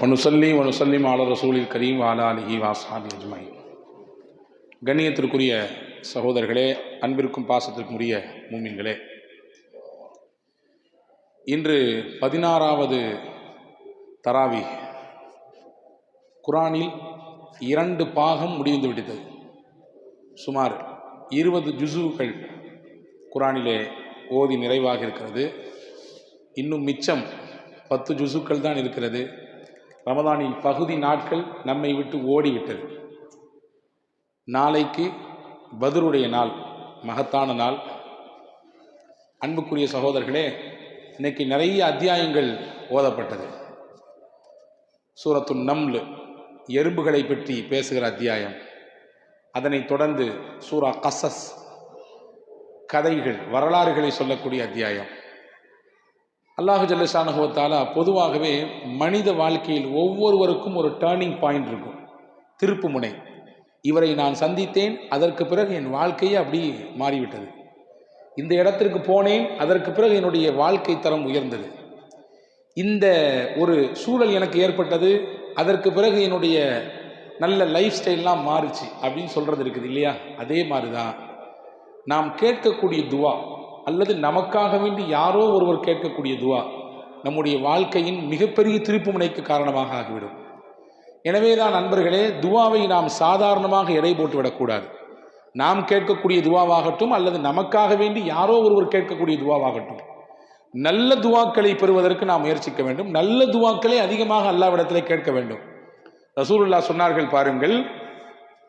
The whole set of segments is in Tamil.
வனுசல்லி வனுசல்லிம் ஆல ரசூலில் கரீம் வாலா அலிஹி வாசாபி அஜ்மை கண்ணியத்திற்குரிய சகோதரர்களே அன்பிற்கும் பாசத்திற்குரிய மூமின்களே இன்று பதினாறாவது தராவி குரானில் இரண்டு பாகம் முடிந்து விட்டது. சுமார் இருபது ஜுசுக்கள் குரானிலே ஓதி நிறைவாக இருக்கிறது. இன்னும் மிச்சம் பத்து ஜுசுக்கள் தான் இருக்கிறது. ரமதானின் பகுதி நாட்கள் நம்மை விட்டு ஓடிவிட்டது. நாளைக்கு பதருடைய நாள் மகத்தான நாள். அன்புக்குரிய சகோதரர்களே இன்னைக்கு நிறைய அத்தியாயங்கள் ஓதப்பட்டது. சூரத்து நம்லு எறும்புகளை பற்றி பேசுகிற அத்தியாயம். அதனைத் தொடர்ந்து சூரா கசஸ் கதைகள் வரலாறுகளை சொல்லக்கூடிய அத்தியாயம். அல்லாஹு ஜல்லஷானுகத்தாலா பொதுவாகவே மனித வாழ்க்கையில் ஒவ்வொருவருக்கும் ஒரு டேர்னிங் பாயிண்ட் இருக்கும். திருப்பு முனை. இவரை நான் சந்தித்தேன் அதற்கு பிறகு என் வாழ்க்கையே அப்படி மாறிவிட்டது. இந்த இடத்திற்கு போனேன் அதற்கு பிறகு என்னுடைய வாழ்க்கை தரம் உயர்ந்தது. இந்த ஒரு சூழல் எனக்கு ஏற்பட்டது அதற்கு பிறகு என்னுடைய நல்ல லைஃப் ஸ்டைல்லாம் மாறுச்சு அப்படின்னு சொல்கிறது இருக்குது இல்லையா? அதே மாதிரி தான் நாம் கேட்கக்கூடிய துவா அல்லது நமக்காக வேண்டி யாரோ ஒருவர் கேட்கக்கூடிய துவா நம்முடைய வாழ்க்கையின் மிகப்பெரிய திருப்புமுனைக்கு காரணமாக ஆகிவிடும். எனவே தான் நண்பர்களே துவாவை நாம் சாதாரணமாக எடை போட்டு விடக்கூடாது. நாம் கேட்கக்கூடிய துவாவாகட்டும் அல்லது நமக்காக வேண்டி யாரோ ஒருவர் கேட்கக்கூடிய துவாவாகட்டும் நல்ல துவாக்களை பெறுவதற்கு நாம் முயற்சிக்க வேண்டும். நல்ல துவாக்களை அதிகமாக அல்லாவிடத்திலே கேட்க வேண்டும். ரசூலுல்லா சொன்னார்கள் பாருங்கள்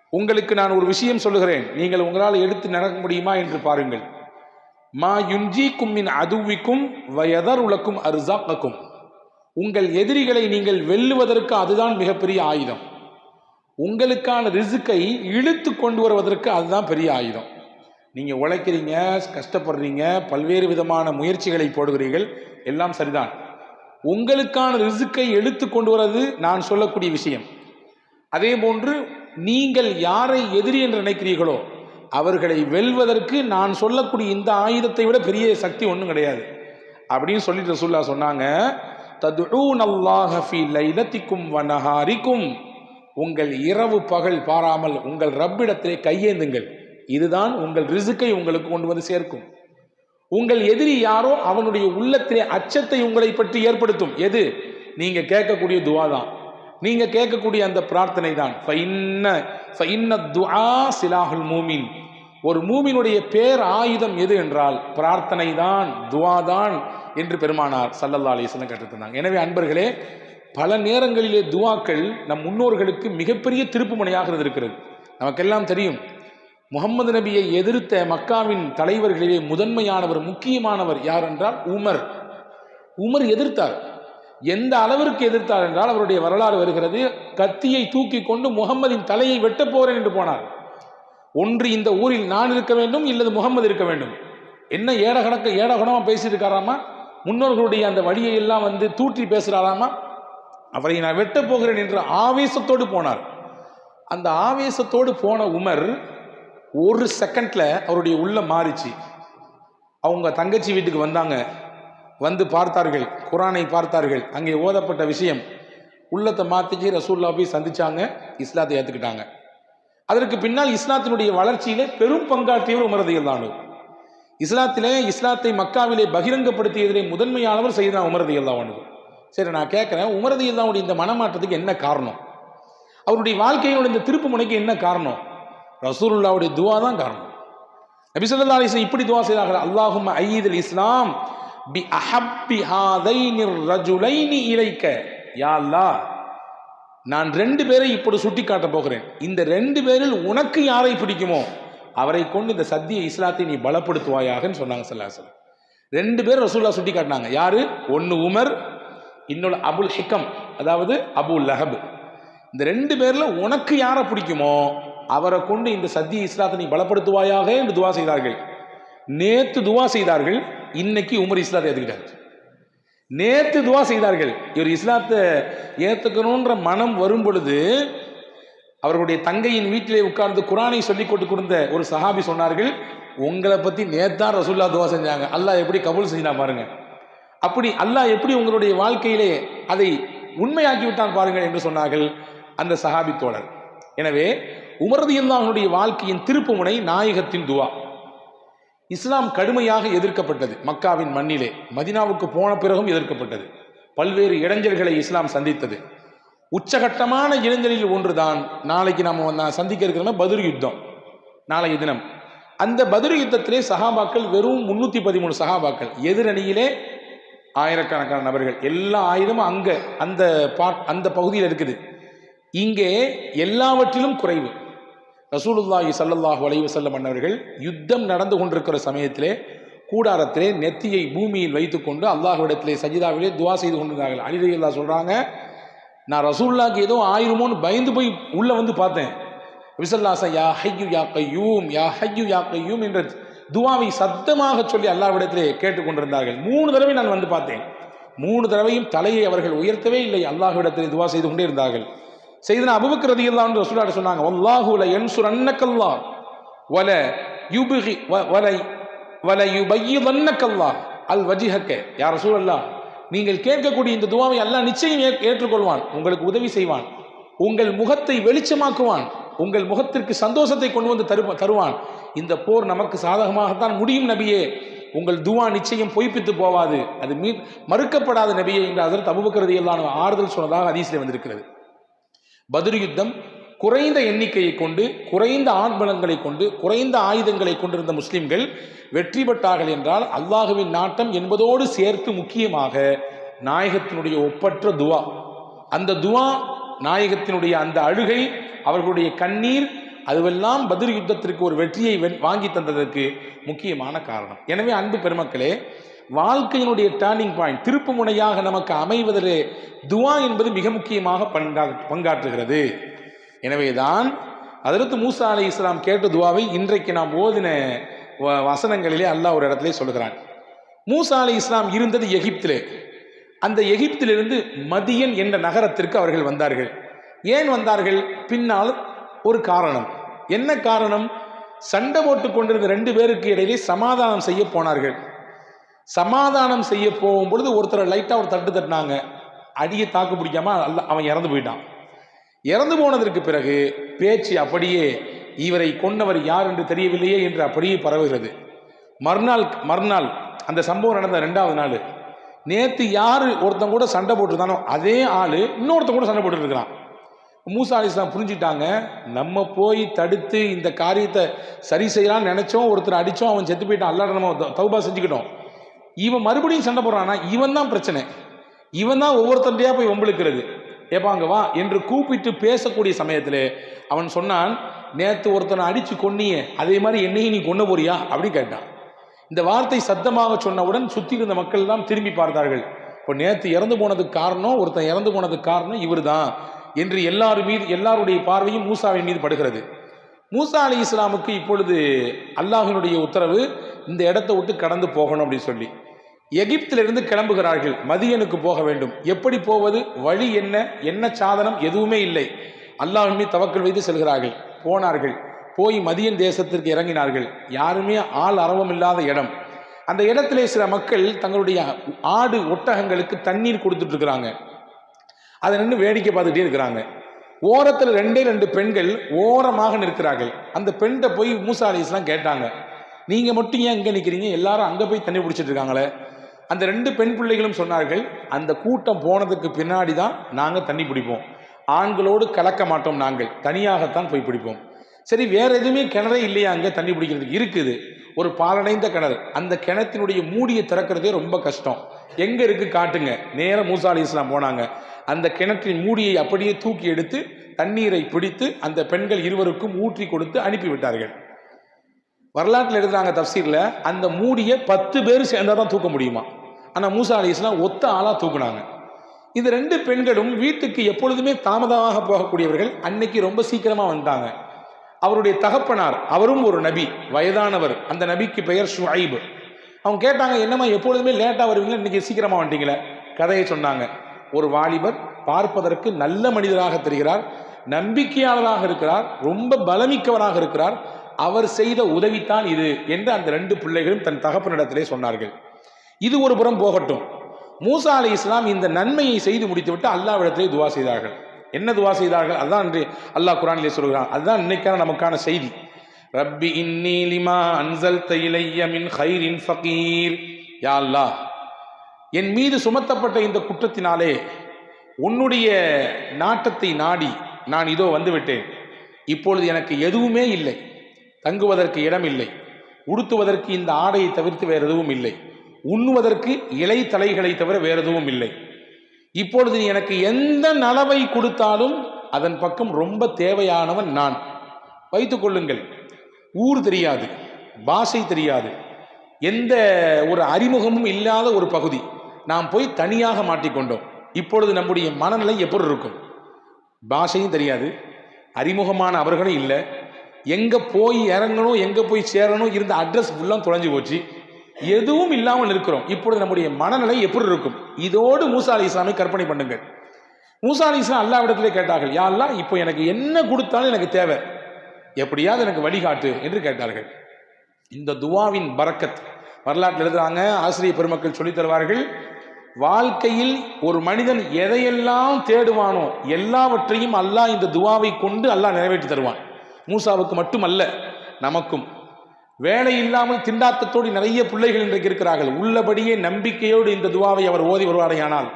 உங்களுக்கு நான் ஒரு விஷயம் சொல்லுகிறேன். நீங்கள் உங்களால் எடுத்து நடக்க முடியுமா? என்று பாருங்கள். மா யுஞ்சி கும்மின் அதுவிக்கும் வயதர் உலக்கும் அருசாக்கும் உங்கள் எதிரிகளை நீங்கள் வெல்லுவதற்கு அதுதான் மிகப்பெரிய ஆயுதம். உங்களுக்கான ரிசுக்கை இழுத்து கொண்டு வருவதற்கு அதுதான் பெரிய ஆயுதம். நீங்கள் உழைக்கிறீங்க கஷ்டப்படுறீங்க பல்வேறு விதமான முயற்சிகளை போடுகிறீர்கள் எல்லாம் சரிதான். உங்களுக்கான ரிசுக்கை எடுத்து கொண்டு வர்றது நான் சொல்லக்கூடிய விஷயம். அதே போன்று நீங்கள் யாரை எதிரி என்று நினைக்கிறீர்களோ அவர்களை வெல்வதற்கு நான் சொல்லக்கூடிய இந்த ஆயுதத்தை விட பெரிய சக்தி ஒன்றும் கிடையாது. அப்படின்னு சொல்லிட்டு ரசூல்லா சொன்னாங்க ததுஊன் அல்லாஹ லைலத்திக்கும் வனஹாரிக்கும் உங்கள் இரவு பகல் பாராமல் உங்கள் ரப்பிடத்திலே கையேந்துங்கள். இதுதான் உங்கள் ரிசுக்கை உங்களுக்கு கொண்டு வந்து சேர்க்கும். உங்கள் எதிரி யாரோ அவனுடைய உள்ளத்திலே அச்சத்தை உங்களை பற்றி ஏற்படுத்தும். எது? நீங்க கேட்கக்கூடிய துவா தான் நீங்க கேட்கக்கூடிய அந்த பிரார்த்தனை தான் சிலாஹுல் மூமின். ஒரு மூமினுடைய பேர் ஆயுதம் எது என்றால் பிரார்த்தனை தான் துவா தான் என்று பெருமானார் சல்லல்லா அலிஸ்லாம் கற்றுத்தந்தாங்க எனவே அன்பர்களே பல நேரங்களிலே துவாக்கள் நம் முன்னோர்களுக்கு மிகப்பெரிய திருப்புமுனையாக இருந்திருக்கிறது நமக்கெல்லாம் தெரியும் முகமது நபியை எதிர்த்த மக்காவின் தலைவர்களிலே முதன்மையானவர் முக்கியமானவர் யார் என்றால் உமர். உமர் எதிர்த்தார். எந்த அளவிற்கு எதிர்த்தார் என்றால் அவருடைய வரலாறு வருகிறது கத்தியை தூக்கி கொண்டு முகம்மதின் தலையை வெட்டப் போகிறேன் என்று போனார். ஒன்று இந்த ஊரில் நான் இருக்க வேண்டும் இல்லது முகம்மது இருக்க வேண்டும்? என்ன ஏடகணக்க ஏடகணமாக பேசியிருக்காராமா முன்னோர்களுடைய அந்த வழியை எல்லாம் வந்து தூற்றி பேசுகிறாராமா அவரை நான் வெட்டப் போகிறேன் என்ற ஆவேசத்தோடு போனார். அந்த ஆவேசத்தோடு போன உமர் ஒரு செகண்டில் அவருடைய உள்ள மாறிச்சு. அவங்க தங்கச்சி வீட்டுக்கு வந்தாங்க. வந்து பார்த்தார்கள் குரானை பார்த்தார்கள். அங்கே ஓதப்பட்ட விஷயம் உள்ளத்தை மாத்திச்சு ரசூல்லா போய் சந்திச்சாங்க இஸ்லாத்தை ஏற்றுக்கிட்டாங்க அதற்கு பின்னால் இஸ்லாத்தினுடைய வளர்ச்சியிலே பெரும் பங்காற்றியவர் உமரதியல் தானு இஸ்லாத்திலே இஸ்லாத்தை மக்காவிலே பகிரங்கப்படுத்தியதிலே முதன்மையானவர் செய்தா உமரதியல் தான் சரி நான் கேட்குறேன் உமரதியல் தான் இந்த மனமாற்றத்துக்கு என்ன காரணம்? அவருடைய வாழ்க்கையினுடைய இந்த திருப்பு முனைக்கு என்ன காரணம்? ரசூலுல்லாவுடைய துவா தான் காரணம் நபிசல்லா அலிஸ்லாம் இப்படி துவா செய்தார்கள் அல்லாஹும் ஐயீத் இஸ்லாம் பி அஹப்பி ஹாதைனிர் ரஜுலைனி இழைக்க யாழ்லா நான் ரெண்டு பேரை இப்படி சுட்டி காட்ட போகிறேன். இந்த ரெண்டு பேரில் உனக்கு யாரை பிடிக்குமோ அவரை கொண்டு இந்த சத்திய இஸ்லாத்தை நீ பலப்படுத்துவாயாகன்னு சொன்னாங்க சல்லாசல் ரெண்டு பேர் ரசூல்லா சுட்டி காட்டினாங்க யாரு? ஒன்று உமர் இன்னொரு அபுல் ஹிக்கம் அதாவது அபுல் லஹப். இந்த ரெண்டு பேரில் உனக்கு யாரை பிடிக்குமோ அவரை கொண்டு இந்த சத்திய இஸ்லாத்தை நீ பலப்படுத்துவாயாக என்று துவா செய்தார்கள். நேத்து துவா செய்தார்கள் இன்னைக்கு உமர் இஸ்லாத்தை ஏற்றுக்கிட்டார் நேத்து துவா செய்தார்கள். இவர் இஸ்லாத்தை ஏற்றுக்கணுன்ற மனம் வரும் பொழுது அவர்களுடைய தங்கையின் வீட்டிலே உட்கார்ந்து குரானை சொல்லி கொண்டு கொடுத்த ஒரு சஹாபி சொன்னார்கள் உங்களை பற்றி நேத்தான் ரசூல்லா துவா செஞ்சாங்க. அல்லாஹ் எப்படி கபூல் செஞ்சா பாருங்க. அப்படி அல்லாஹ் எப்படி உங்களுடைய வாழ்க்கையிலே அதை உண்மையாக்கி விட்டான் பாருங்கள் என்று சொன்னார்கள் அந்த சஹாபி தோழர். எனவே உமரது இல்லாஹனுடைய வாழ்க்கையின் திருப்புமுனை நாயகத்தின் துவா. இஸ்லாம் கடுமையாக எதிர்க்கப்பட்டது மக்காவின் மண்ணிலே. மதினாவுக்கு போன பிறகும் எதிர்க்கப்பட்டது. பல்வேறு இளைஞர்களை இஸ்லாம் சந்தித்தது. உச்சகட்டமான இடைஞ்சலில் ஒன்றுதான். நாளைக்கு நம்ம சந்திக்க இருக்கிறோம் பதுர் யுத்தம். நாளைய தினம். அந்த பதுர் யுத்தத்திலே சகாபாக்கள் வெறும் முன்னூத்தி பதிமூணு சகாபாக்கள் எதிரணியிலே ஆயிரக்கணக்கான நபர்கள். எல்லா ஆயுதமும் அங்க அந்த பாட் அந்த பகுதியில் இருக்குது. இங்கே எல்லாவற்றிலும் குறைவு. ரசூலுல்லாஹி சல்லல்லாஹு வலைவு செல்லம் அன்னவர்கள் யுத்தம் நடந்து கொண்டிருக்கிற சமயத்திலே கூடாரத்திலே நெத்தியை பூமியில் வைத்துக்கொண்டு அல்லாஹ்விடத்திலே சஜிதாவிலே துவா செய்து கொண்டிருந்தார்கள். அலிரதி அல்லா சொல்கிறாங்க நான் ரசூல்லாக்கு ஏதோ ஆயிருமோன்னு பயந்து போய் உள்ளே வந்து பார்த்தேன். விசல்லாசன் யா ஹையு யா கையூம் யா ஹையு யா கையூம் என்ற துவாவை சத்தமாக சொல்லி அல்லாஹ்விடத்திலே கேட்டுக்கொண்டிருந்தார்கள் மூணு தடவை நான் வந்து பார்த்தேன். மூணு தடவையும் தலையை அவர்கள் உயர்த்தவே இல்லை. அல்லாஹ்விடத்திலே துவா செய்து கொண்டே இருந்தார்கள். செய்தனா அபுபக்கர் ரதியல்லாஹு அன்ஹு சொன்னாங்க வல்லாஹு என்சுர் அன்னக்கல்லா வல யுபிகி வ- வல வல யுபய்யிதன்னக்கல்லாஹ் அல் வஜிஹக்க. யா ரசூலல்லாஹ் நீங்கள் கேட்கக்கூடிய இந்த துவாவை அல்லாஹ் நிச்சயம் ஏற்றுக்கொள்வான் உங்களுக்கு உதவி செய்வான் உங்கள் முகத்தை வெளிச்சமாக்குவான் உங்கள் முகத்திற்கு சந்தோஷத்தை கொண்டு வந்து தரு தருவான். இந்த போர் நமக்கு சாதகமாகத்தான் முடியும் நபியே. உங்கள் துவா நிச்சயம் பொய்ப்பித்து போவாது. அது மீ மறுக்கப்படாத நபியே என்று அதற்கு அபுபக்கிறது எல்லாம் ஆறுதல் சொன்னதாக அதிசயம் வந்திருக்கிறது. பதிர் யுத்தம் குறைந்த எண்ணிக்கையை கொண்டு குறைந்த ஆண்பலங்களை கொண்டு குறைந்த ஆயுதங்களை கொண்டிருந்த முஸ்லிம்கள் வெற்றி பெற்றார்கள் என்றால் அல்லாஹுவின் நாட்டம் என்பதோடு சேர்த்து முக்கியமாக நாயகத்தினுடைய ஒப்பற்ற துவா. அந்த துவா நாயகத்தினுடைய அந்த அழுகை அவர்களுடைய கண்ணீர் அதுவெல்லாம் பதில் யுத்தத்திற்கு ஒரு வெற்றியை வாங்கி தந்ததற்கு முக்கியமான காரணம். எனவே அன்பு பெருமக்களே வாழ்க்கையினுடைய டேர்னிங் பாயிண்ட் திருப்பு முனையாக நமக்கு அமைவதிலே துவா என்பது மிக முக்கியமாக பங்கா பங்காற்றுகிறது. எனவேதான் அதற்கு மூசா அலி இஸ்லாம் கேட்ட துவாவை இன்றைக்கு நாம் ஓதின வ- வசனங்களிலே அல்லாஹ் ஒரு இடத்திலே சொல்கிறான் மூசா அலி இஸ்லாம் இருந்தது எகிப்திலே. அந்த எகிப்திலிருந்து மதியன் என்ற நகரத்திற்கு அவர்கள் வந்தார்கள். ஏன் வந்தார்கள்? பின்னால் ஒரு காரணம். என்ன காரணம்? சண்டை போட்டு கொண்டிருந்த ரெண்டு பேருக்கு இடையிலே சமாதானம் செய்ய போனார்கள். சமாதானம் செய்ய போகும் பொழுது ஒருத்தர் லைட்டாக ஒரு தட்டு தட்டினாங்க. அடியை தாக்கு பிடிக்காம அல்ல அவன் இறந்து போயிட்டான். இறந்து போனதற்கு பிறகு பேச்சு அப்படியே இவரை கொண்டவர் யார் என்று தெரியவில்லையே என்று அப்படியே பரவுகிறது. மறுநாள் மறுநாள் அந்த சம்பவம் நடந்த ரெண்டாவது நாள். நேற்று யார் ஒருத்தன் கூட சண்டை போட்டிருந்தானோ அதே ஆள் இன்னொருத்தன் கூட சண்டை போட்டுருக்கிறான் மூசா அலி இஸ்லாம் புரிஞ்சுட்டாங்க நம்ம போய் தடுத்து இந்த காரியத்தை சரி செய்யலாம்னு நினச்சோம் ஒருத்தர் அடிச்சோம் அவன் செத்து போயிட்டான் அல்லாட நம்ம தௌபா செஞ்சுக்கிட்டோம். இவன் மறுபடியும் சண்டை போடுறான்னா இவன் தான் பிரச்சனை. இவன் தான் ஒவ்வொருத்தண்டையா போய் வம்பிழுக்கிறது. ஏப்பா அங்கே வா என்று கூப்பிட்டு பேசக்கூடிய சமயத்தில் அவன் சொன்னான் நேற்று ஒருத்தனை அடிச்சு கொன்னியே அதே மாதிரி என்னையும் நீ கொண்டு போறியா? அப்படின்னு கேட்டான். இந்த வார்த்தை சத்தமாக சொன்னவுடன் சுத்தி இருந்த மக்கள் எல்லாம் திரும்பி பார்த்தார்கள். இப்போ நேற்று இறந்து போனதுக்கு காரணம் ஒருத்தன் இறந்து போனதுக்கு காரணம் இவர் தான் என்று எல்லாரும் மீது எல்லாருடைய பார்வையும் மூசாவின் மீது படுகிறது. மூசா அலி இஸ்லாமுக்கு இப்பொழுது அல்லாஹினுடைய உத்தரவு இந்த இடத்த விட்டு கடந்து போகணும் அப்படின்னு சொல்லி. எகிப்திலிருந்து கிளம்புகிறார்கள். மதியனுக்கு போக வேண்டும். எப்படி போவது? வழி என்ன? என்ன சாதனம்? எதுவுமே இல்லை. அல்லாஹின் மீது தவக்கல் வைத்து செல்கிறார்கள். போனார்கள். போய் மதியன் தேசத்திற்கு இறங்கினார்கள். யாருமே ஆள் அரவம் இல்லாத இடம். அந்த இடத்திலே சில மக்கள் தங்களுடைய ஆடு ஒட்டகங்களுக்கு தண்ணீர் கொடுத்துட்டு இருக்கிறாங்க. அதை நின்று வேடிக்கை பார்த்துட்டே இருக்கிறாங்க. ஓரத்தில் ரெண்டே ரெண்டு பெண்கள் ஓரமாக நிற்கிறார்கள். அந்த பெண்கிட்ட போய் மூசா கேட்டாங்க. நீங்கள் மட்டும் ஏன் இங்கே நிற்கிறீங்க எல்லாரும் அங்கே போய் தண்ணி பிடிச்சிட்டு இருக்காங்களே. அந்த ரெண்டு பெண் பிள்ளைகளும் சொன்னார்கள் அந்த கூட்டம் போனதுக்கு பின்னாடி தான் நாங்கள் தண்ணி பிடிப்போம். ஆண்களோடு கலக்க மாட்டோம் நாங்கள் தனியாகத்தான் போய் பிடிப்போம். சரி வேற எதுவுமே கிணறே இல்லையா அங்கே தண்ணி பிடிக்கிறதுக்கு? இருக்குது. ஒரு பாலடைந்த கிணறு. அந்த கிணத்தினுடைய மூடியை திறக்கிறதே ரொம்ப கஷ்டம். எங்க இருக்கு காட்டுங்க. நேராக மூசா அலி இஸ்லாம் போனாங்க. அந்த கிணற்றின் மூடியை அப்படியே தூக்கி எடுத்து தண்ணீரை பிடித்து அந்த பெண்கள் இருவருக்கும் ஊற்றி கொடுத்து அனுப்பிவிட்டார்கள் வரலாற்றில் எழுதுறாங்க தப்சீரில் அந்த மூடியை பத்து பேர் சேர்ந்தால் தான் தூக்க முடியுமா? ஆனால் மூசா அலி இஸ்லாம் ஒத்த ஆளாக தூக்குனாங்க. இந்த ரெண்டு பெண்களும் வீட்டுக்கு எப்பொழுதுமே தாமதமாக போகக்கூடியவர்கள் அன்னைக்கு ரொம்ப சீக்கிரமாக வந்தாங்க அவருடைய தகப்பனார் அவரும் ஒரு நபி வயதானவர் அந்த நபிக்கு பெயர் ஷுஐப். அவங்க கேட்டாங்க என்னம்மா எப்பொழுதுமே லேட்டாக வருவீங்க இன்றைக்கி சீக்கிரமாக வந்துட்டீங்களே? கதையை சொன்னாங்க. ஒரு வாலிபர் பார்ப்பதற்கு நல்ல மனிதராக தெரிகிறார் நம்பிக்கையாளராக இருக்கிறார் ரொம்ப பலமிக்கவராக இருக்கிறார். அவர் செய்த உதவித்தான் இது என்று அந்த ரெண்டு பிள்ளைகளும் தன் தகப்பனிடத்திலே சொன்னார்கள். இது ஒரு புறம் போகட்டும். மூசா அலி இஸ்லாம் இந்த நன்மையை செய்து முடித்துவிட்டு அல்லாவிடத்திலே துவா செய்தார்கள். என்ன துவா செய்தார்கள்? அதுதான் இன்று அல்லாஹ் குரானிலே சொல்கிறான். அதுதான் இன்னைக்கான நமக்கான செய்தி. ரப்பி இன்னி லிமா அன்சல் இலைய மின் ஹைரின் ஃபகீர். யா அல்லாஹ் என் மீது சுமத்தப்பட்ட இந்த குற்றத்தினாலே உன்னுடைய நாட்டத்தை நாடி நான் இதோ வந்துவிட்டேன். இப்பொழுது எனக்கு எதுவுமே இல்லை. தங்குவதற்கு இடம் இல்லை உடுத்துவதற்கு இந்த ஆடையை தவிர்த்து வேறு எதுவும் இல்லை. உண்ணுவதற்கு இலை தலைகளை தவிர வேறு எதுவும் இல்லை. இப்பொழுது நீ எனக்கு எந்த நலவை கொடுத்தாலும் அதன் பக்கம் ரொம்ப தேவையானவன் நான். வைத்துக் கொள்ளுங்கள். ஊர் தெரியாது பாஷை தெரியாது. எந்த ஒரு அறிமுகமும் இல்லாத ஒரு பகுதி. நாம் போய் தனியாக மாட்டிக்கொண்டோம். இப்பொழுது நம்முடைய மனநிலை எப்படி இருக்கும்? பாஷையும் தெரியாது அறிமுகமான அவர்களும் இல்லை. எங்கே போய் இறங்கணும் எங்கே போய் சேரணும் இருந்த அட்ரஸ் ஃபுல்லாக தொலைஞ்சு போச்சு. எதுவும் இல்லாமல் இருக்கிறோம். இப்பொழுது நம்முடைய மனநிலை எப்படி இருக்கும்? இதோடு மூசா அலி இஸ்லாமை கற்பனை பண்ணுங்கள். மூசா அலி இஸ்லாம் அல்லாவிடத்திலே கேட்டார்கள் யாரெல்லாம் இப்போ எனக்கு என்ன கொடுத்தாலும் எனக்கு தேவை? எப்படியாவது எனக்கு வழிகாட்டு என்று கேட்டார்கள். இந்த துவாவின் பரக்கத் வரலாற்றில் எழுதுறாங்க ஆசிரியர் பெருமக்கள் சொல்லித் தருவார்கள் வாழ்க்கையில் ஒரு மனிதன் எதையெல்லாம் தேடுவானோ எல்லாவற்றையும் அல்லாஹ் இந்த துவாவை கொண்டு அல்லாஹ் நிறைவேற்றி தருவான். மூசாவுக்கு மட்டுமல்ல நமக்கும். வேலை இல்லாமல் திண்டாட்டத்தோடு நிறைய பிள்ளைகள் இன்றைக்கு இருக்கிறார்கள். உள்ளபடியே நம்பிக்கையோடு இந்த துவாவை அவர் ஓதி வருவாரையானால்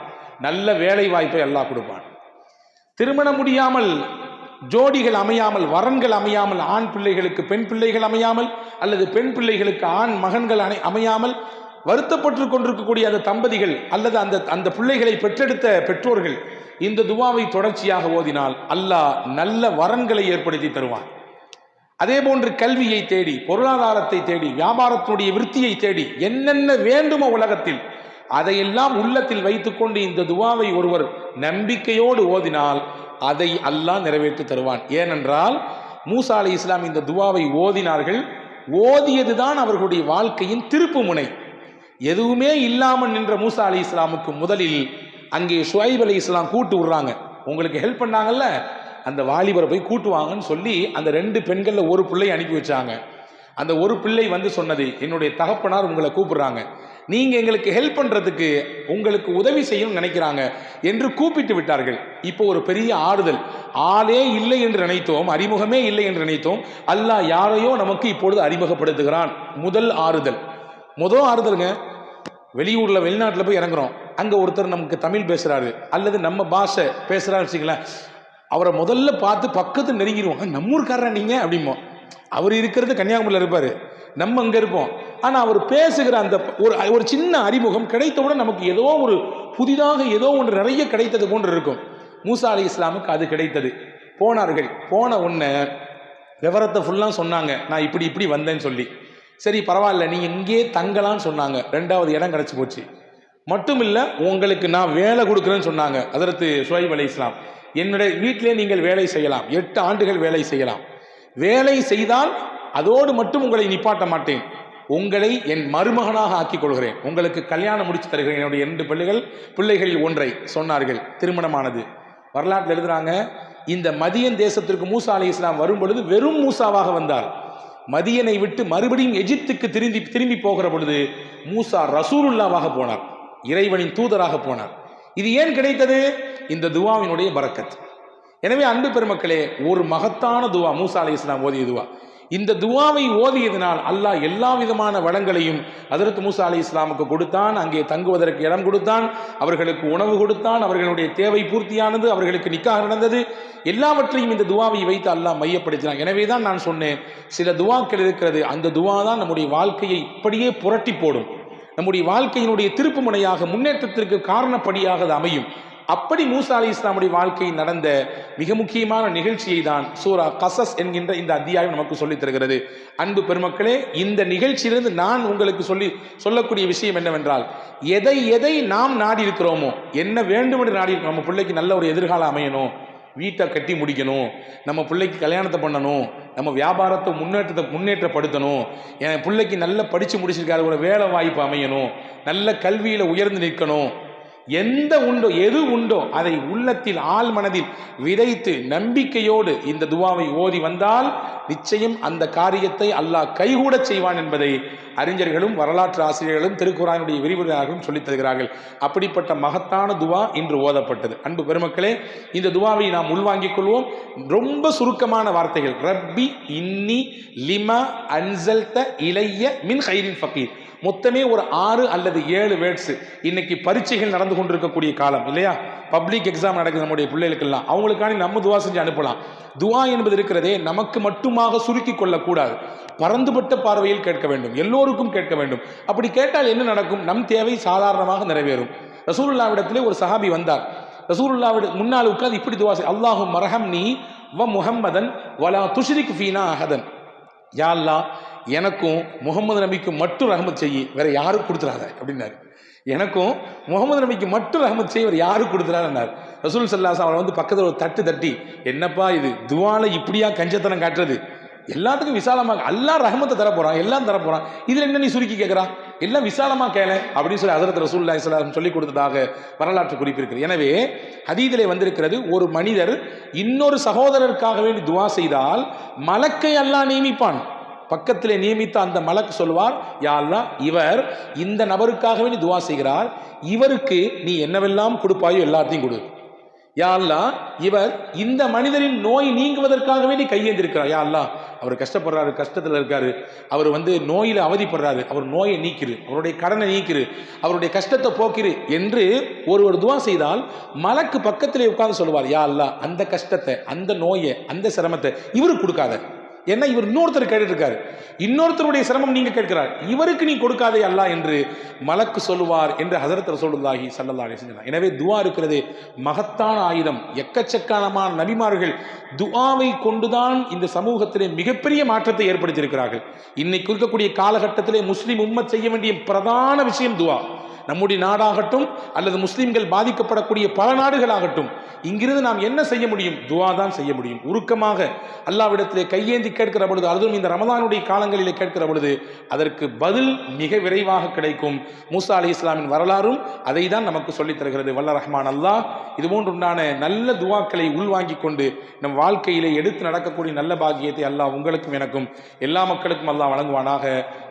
நல்ல வேலை வாய்ப்பை அல்லாஹ் கொடுப்பான். திருமணம் முடியாமல் ஜோடிகள் அமையாமல் வரன்கள் அமையாமல் ஆண் பிள்ளைகளுக்கு பெண் பிள்ளைகள் அமையாமல் அல்லது பெண் பிள்ளைகளுக்கு ஆண் மகன்கள் அணை அமையாமல் வருத்தப்பட்டு கொண்டிருக்கக்கூடிய அந்த தம்பதிகள் அல்லது அந்த அந்த பிள்ளைகளை பெற்றெடுத்த பெற்றோர்கள் இந்த துவாவை தொடர்ச்சியாக ஓதினால் அல்லாஹ் நல்ல வரன்களை ஏற்படுத்தி தருவான். அதே போன்று கல்வியை தேடி பொருளாதாரத்தை தேடி வியாபாரத்தினுடைய விருத்தியை தேடி என்னென்ன வேண்டுமோ உலகத்தில் அதையெல்லாம் உள்ளத்தில் வைத்துக்கொண்டு இந்த துவாவை ஒருவர் நம்பிக்கையோடு ஓதினால் அதை அல்லாஹ் நிறைவேற்றி தருவான். ஏனென்றால் மூசா அலி இஸ்லாம் இந்த துவாவை ஓதினார்கள். ஓதியதுதான் அவர்களுடைய வாழ்க்கையின் திருப்பு முனை. எதுவுமே இல்லாமல் நின்ற மூசா அலி இஸ்லாமுக்கு முதலில் அங்கே ஷுவைப் அலி இஸ்லாம் கூட்டு விடுறாங்க. உங்களுக்கு ஹெல்ப் பண்ணாங்கல்ல? அந்த வாலிபரை போய் கூட்டுவாங்கன்னு சொல்லி அந்த ரெண்டு பெண்களில் ஒரு பிள்ளை அனுப்பி வச்சாங்க. அந்த ஒரு பிள்ளை வந்து சொன்னது என்னுடைய தகப்பனார் உங்களை கூப்பிடுறாங்க. நீங்கள் எங்களுக்கு ஹெல்ப் பண்ணுறதுக்கு உங்களுக்கு உதவி செய்யணும்னு நினைக்கிறாங்க என்று கூப்பிட்டு விட்டார்கள். இப்போ ஒரு பெரிய ஆறுதல். ஆளே இல்லை என்று நினைத்தோம் அறிமுகமே இல்லை என்று நினைத்தோம். அல்லாஹ் யாரையோ நமக்கு இப்பொழுது அறிமுகப்படுத்துகிறான். முதல் ஆறுதல். முதல் ஆறுதலுங்க வெளியூரில் வெளிநாட்டில் போய் இறங்குறோம். அங்கே ஒருத்தர் நமக்கு தமிழ் பேசுகிறாரு அல்லது நம்ம பாஷை பேசுகிறான்னு வச்சுங்களேன் அவரை முதல்ல பார்த்து பக்கத்து நெருங்கிடுவோம். நம்ம நீங்கள் நீங்க? அப்படிம்போம். அவர் இருக்கிறது கன்னியாகுமரியில் இருப்பார். நம்ம அங்கே இருப்போம். ஆனால் அவர் பேசுகிற அந்த ஒரு ஒரு சின்ன அறிமுகம் கிடைத்தவுடன் நமக்கு ஏதோ ஒரு புதிதாக ஏதோ ஒன்று நிறைய கிடைத்தது போன்று இருக்கும். மூசா அலி இஸ்லாமுக்கு அது கிடைத்தது. போனார்கள். போன உடனே விவரத்தை ஃபுல்லாக சொன்னாங்க. நான் இப்படி இப்படி வந்தேன்னு சொல்லி. சரி பரவாயில்ல. நீ இங்கேயே தங்கலான்னு சொன்னாங்க. ரெண்டாவது இடம் கிடச்சி போச்சு. மட்டும் இல்லை உங்களுக்கு நான் வேலை கொடுக்குறேன்னு சொன்னாங்க. அதற்கு ஷுவைப் அலி இஸ்லாம். என்னுடைய வீட்டிலே நீங்கள் வேலை செய்யலாம். எட்டு ஆண்டுகள் வேலை செய்யலாம். வேலை செய்தால் அதோடு மட்டும் உங்களை நிப்பாட்ட மாட்டேன். உங்களை என் மருமகனாக ஆக்கிக் கொள்கிறேன் உங்களுக்கு கல்யாணம் முடித்து தருகிறேன். என்னுடைய இரண்டு பிள்ளைகள் பிள்ளைகளில் ஒன்றை சொன்னார்கள். திருமணமானது. வரலாற்றில் எழுதுறாங்க இந்த மதியன் தேசத்திற்கு மூசா அலி இஸ்லாம் வரும் பொழுது வெறும் மூசாவாக வந்தார். மதியனை விட்டு மறுபடியும் எஜிப்துக்கு திரும்பி திரும்பி போகிற பொழுது மூசா ரசூலுல்லாவாக போனார். இறைவனின் தூதராக போனார். இது ஏன் கிடைத்தது? இந்த துவாவினுடைய பரக்கத். எனவே அன்பு பெருமக்களே ஒரு மகத்தான துவா மூசா அலி இஸ்லாம் ஓதிய துவா. இந்த துவாவை ஓதியதினால் அல்லாஹ் எல்லா விதமான வளங்களையும் அதற்கு மூசா அலி இஸ்லாமுக்கு கொடுத்தான் அங்கே தங்குவதற்கு இடம் கொடுத்தான் அவர்களுக்கு உணவு கொடுத்தான் அவர்களுடைய தேவை பூர்த்தியானது அவர்களுக்கு நிக்காக நடந்தது. எல்லாவற்றையும் இந்த துவாவை வைத்து அல்லாஹ் மையப்படுத்தினான். எனவே தான் நான் சொன்னேன் சில துவாக்கள் இருக்கிறது அந்த துவா தான் நம்முடைய வாழ்க்கையை இப்படியே புரட்டி போடும். நம்முடைய வாழ்க்கையினுடைய திருப்பு முனையாக முன்னேற்றத்திற்கு காரணப்படியாக அது அமையும். அப்படி மூசா அலி இஸ்லாமுடைய வாழ்க்கையில் நடந்த மிக முக்கியமான நிகழ்ச்சியை தான் சூரா கசஸ் என்கின்ற இந்த அத்தியாயம் நமக்கு சொல்லித் தருகிறது. அன்பு பெருமக்களே இந்த நிகழ்ச்சியிலிருந்து நான் உங்களுக்கு சொல்லி சொல்லக்கூடிய விஷயம் என்னவென்றால் எதை எதை நாம் நாடி இருக்கிறோமோ என்ன வேண்டும் என்று நாடி இருக்கிறோம் நம்ம பிள்ளைக்கு நல்ல ஒரு எதிர்காலம் அமையணும். வீட்டை கட்டி முடிக்கணும். நம்ம பிள்ளைக்கு கல்யாணத்தை பண்ணணும். நம்ம வியாபாரத்தை முன்னேற்றத்தை முன்னேற்றப்படுத்தணும். என் பிள்ளைக்கு நல்லா படித்து முடிச்சிருக்காரு ஒரு வேலை வாய்ப்பு அமையணும். நல்ல கல்வியில் உயர்ந்து நிற்கணும். எந்த உண்டோ எது உண்டோ அதை உள்ளத்தில் ஆள் மனதில் விதைத்து நம்பிக்கையோடு இந்த துவாவை ஓதி வந்தால் நிச்சயம் அந்த காரியத்தை அல்லாஹ் கைகூடச் செய்வான் என்பதை அறிஞர்களும் வரலாற்று ஆசிரியர்களும் திருக்குறானுடைய விரிவுரையாளர்களும் சொல்லித் தருகிறார்கள். அப்படிப்பட்ட மகத்தான துவா இன்று ஓதப்பட்டது. அன்பு பெருமக்களே இந்த துவாவை நாம் உள்வாங்கிக் கொள்வோம். ரொம்ப சுருக்கமான வார்த்தைகள். ரப்பி இன்னி லிமா அன்சல்த இளைய மின் ஹைரின் ஃபக்கீர் மொத்தமே ஒரு ஆறு அல்லது ஏழு வேர்ட்ஸ் இன்னைக்கு பரீட்சைகள் நடந்து கொண்டிருக்கக்கூடிய காலம் இல்லையா? பப்ளிக் எக்ஸாம் நடக்குது நம்முடைய பிள்ளைகளுக்கெல்லாம். அவங்களுக்காண்டி நம்ம துவா செஞ்சு அனுப்பலாம். துவா என்பது இருக்கிறதே நமக்கு மட்டுமாக சுருக்கி கொள்ளக்கூடாது. பறந்துபட்ட பார்வையில் கேட்க வேண்டும். எல்லோருக்கும் கேட்க வேண்டும். அப்படி கேட்டால் என்ன நடக்கும்? நம் தேவை சாதாரணமாக நிறைவேறும். ரசூலுல்லாவிடத்திலே ஒரு சஹாபி வந்தார். ரசூலுல்லாவிட முன்னால் உட்காந்து இப்படி துவா செய் அல்லாஹும் மரஹம் நீ வ முஹம்மதன் வலா துஷ்ரிக் ஃபீனா அஹதன். யா அல்லாஹ் எனக்கும் முகமது நபிக்கும் மட்டும் ரஹமத் செய்யி வேற யாரும் கொடுத்துறாத அப்படின்னாரு. எனக்கும் முகமது நபிக்கு மட்டும் ரஹமத் செய்ய இவர் யாரும் கொடுத்துறாருன்னார் ரசூல் சல்லாஸ் அவரை வந்து பக்கத்தில் ஒரு தட்டு தட்டி என்னப்பா இது? துவால இப்படியா கஞ்சத்தனம் காட்டுறது? எல்லாத்துக்கும் விசாலமாக அல்லா ரஹமத்தை தர போகிறான் எல்லாம் தர இதில் என்ன நீ சுருக்கி கேட்குறான் எல்லாம் விசாலமாக கேள அப்படின்னு சொல்லி ஹசரத் ரசூல்லா இஸ்லாம் சொல்லி கொடுத்ததாக வரலாற்று குறிப்பிருக்கிறது. எனவே ஹதீதிலே வந்திருக்கிறது ஒரு மனிதர் இன்னொரு சகோதரருக்காக வேண்டி துவா செய்தால் மலக்கை அல்லாஹ் நியமிப்பான். பக்கத்திலே நியமித்த அந்த மலக்கு சொல்வார் யா இவர் இந்த நபருக்காகவே நீ துவா செய்கிறார். இவருக்கு நீ என்னவெல்லாம் கொடுப்பாயோ எல்லாத்தையும் கொடு. யா இவர் இந்த மனிதரின் நோய் நீங்குவதற்காகவே நீ கையேந்திருக்கிறார். யா அவர் கஷ்டப்படுறாரு கஷ்டத்தில் இருக்காரு. அவர் வந்து நோயில் அவதிப்படுறாரு. அவர் நோயை நீக்கிரு. அவருடைய கடனை நீக்கிரு. அவருடைய கஷ்டத்தை போக்கிரு என்று ஒரு ஒரு துவா செய்தால் மலக்கு பக்கத்திலே உட்கார்ந்து சொல்லுவார் யா அந்த கஷ்டத்தை அந்த நோயை அந்த சிரமத்தை இவருக்கு கொடுக்காத. ஏன்னா இவர் இன்னொருத்தர் கேட்டுருக்காரு இன்னொருத்தருடைய சிரமம் நீங்க கேட்கிறார். இவருக்கு நீ கொடுக்காதே அல்லா என்று மலக்கு சொல்லுவார் என்று ஹசரத் ரசூலுல்லாஹி சல்லல்லா அலி செஞ்சார் எனவே துவா இருக்கிறது மகத்தான ஆயுதம். எக்கச்சக்கானமான நபிமார்கள் துவாவை கொண்டுதான் இந்த சமூகத்திலே மிகப்பெரிய மாற்றத்தை ஏற்படுத்தியிருக்கிறார்கள். இன்னைக்கு இருக்கக்கூடிய காலகட்டத்திலே முஸ்லீம் உம்மத் செய்ய வேண்டிய பிரதான விஷயம் துவா. நம்முடைய நாடாகட்டும் அல்லது முஸ்லீம்கள் பாதிக்கப்படக்கூடிய பல நாடுகளாகட்டும் இங்கிருந்து நாம் என்ன செய்ய முடியும்? துவா தான் செய்ய முடியும். உருக்கமாக அல்லாவிடத்திலே கையேந்தி கேட்கிற பொழுது அதுவும் இந்த ரமதானுடைய காலங்களிலே கேட்கிற பொழுது அதற்கு பதில் மிக விரைவாக கிடைக்கும். மூசா அலி இஸ்லாமின் வரலாறும் அதை தான் நமக்கு சொல்லித் தருகிறது. வல்ல ரஹ்மான் அல்லாஹ் இது போன்றுண்டான நல்ல துவாக்களை உள்வாங்கிக் கொண்டு நம் வாழ்க்கையிலே எடுத்து நடக்கக்கூடிய நல்ல பாக்கியத்தை அல்லாஹ் உங்களுக்கும் எனக்கும் எல்லா மக்களுக்கும் அல்லாஹ் வழங்குவானாக.